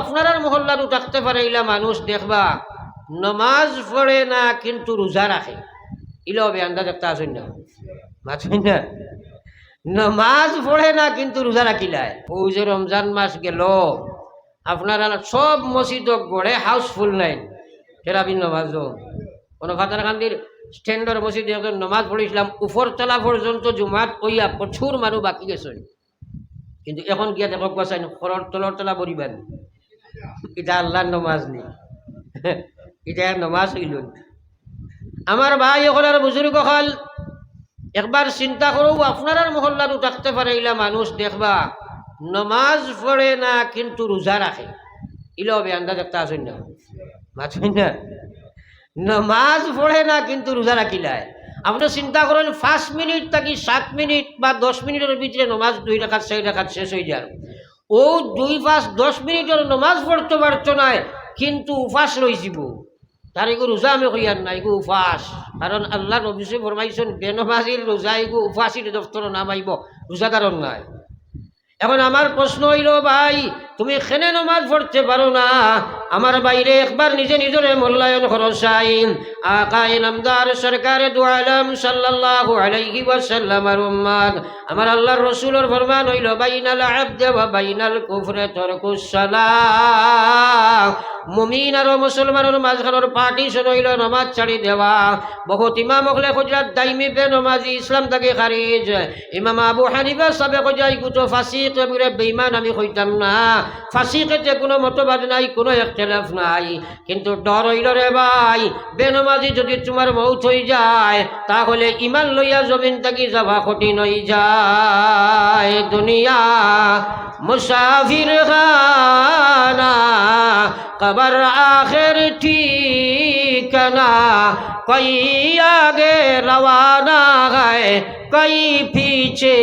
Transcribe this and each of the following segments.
আপনার মহল্লারও থাকতে পারে ইলা মানুষ দেখবা, নমাজ পড়ে না, কিন্তু রোজা রাখে। ইলো হবে আন্দাজ একটা আসুন না? মাছুই না? নমাজ পড়ে না, কিন্তু রোজা রাখিলায়। ও যে রমজান মাস গেল, আপনারা সব মসজিদ গড়ে হাউসফুল নাই। তেরাবি নমাজ কোনো ফাতারকান্দির স্ট্যান্ডার মসজিদে একজন নমাজ পড়েছিলাম, উপর তলা পর্যন্ত জুমাত ওইয়া প্রচুর মানুষ বাকি গেছে। কিন্তু এখন গিয়া দেখো গছাই খরর তলর তলা বরিবেন এটা আল্লাহর নমাজ নেই। এটা নমাজ হইল। আমার ভাই এখন আর বুজুর্গ হল একবার চিন্তা করো আপনার মহল্লারও থাকতে পারে ইলা মানুষ দেখবা, নমাজ পড়ে না, কিন্তু রোজা রাখে। ইলো হবে আন্দাজ একটা আসুন না? মাছুই না? নমাজ পড়ে না, কিন্তু রোজা রাখিলায় আপনি চিন্তা করেন, পাঁচ মিনিট থাকি সাত মিনিট বা দশ মিনিটের ভিতরে নমাজ দুই রাখাত, চারি রাখাত শেষ হয়ে যায়। ও দুই পাঁচ দশ মিনিটের নমাজ পড়তে পারতো নাই কিন্তু উপাস রয়েছিব তার এগো রোজা আমি কইয়ার না এগো উপাস। কারণ আল্লাহ নবিসে ফরমাইছেন, বেনমাজির রোজা এগো উপাসির দফতর নামাইব রোজাদারণ নাই। এখন আমার প্রশ্ন হইল, ভাই, তুমি খেনে নমাজ পড়তে পারো না? আমার বাইরে একবার নিজে নিজরে মূল্যায়ন করো দেওয়া। বহুত দাইমি ইসলাম তাকে খারিজ। ইমাম আবু হানিফা বেইমান আমি কইতাম না। ফাঁসি কেটে কোনো মতবাদ নাই, কোনো একটেলাফ নাই। কিন্তু ডর হইল রে ভাই বেনমাজি যদি তোমার মৌত হয়ে যায়, তাহলে ইমান লইয়া জমিন থাকি যাবা কঠিন হয়ে যায়। দুনিয়া মুসাফির খানা কবর আখের ঠিকানা কই আগে রওয়ানা হয় কই পিছে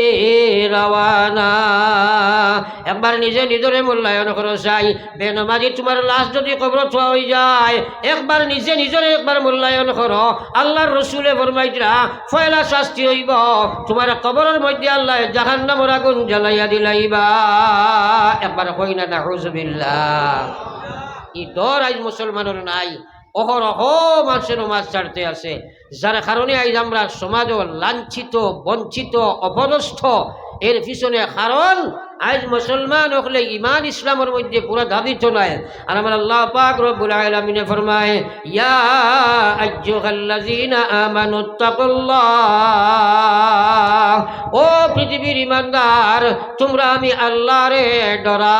রওয়ানা। একবার নিজে নিজরে মূল্যায়ন করো চাই বেনমাজি তোমার লাশ যদি কবর থোয়া হয়ে যায়, একবার নিজে নিজরে একবার মূল্যায়ন করো। আল্লাহর রসুলে ফরমাইতরা, ফয়লা শাস্তি হইব। তোমার কবরের মধ্যে আল্লাহ জাহান্নামর আগুন জ্বালাইয়া দিলাইবা। একবার হই না না হুজবিল্লাহ ই ডর আজ মুসলমানের নাই। অহরহ মানুষের মাছ ছাড়তে আছে যার কারণে আজ আমরা সমাজ লাঞ্ছিত, বঞ্চিত, অপদস্থ, এর পিছনে কারণ আজ মুসলমান হলে ইমান ইসলামের মধ্যে পুরো ধাবিত নয়। আর আমার আল্লাহ পাক রব্বুল আলামিনে ফরমায়, ইয়া আইয়ুহাল্লাযীনা আমানু তাকুল্লাহ ও পৃথিবীর ইমানদার তোমরা আমি আল্লাহরে ডরা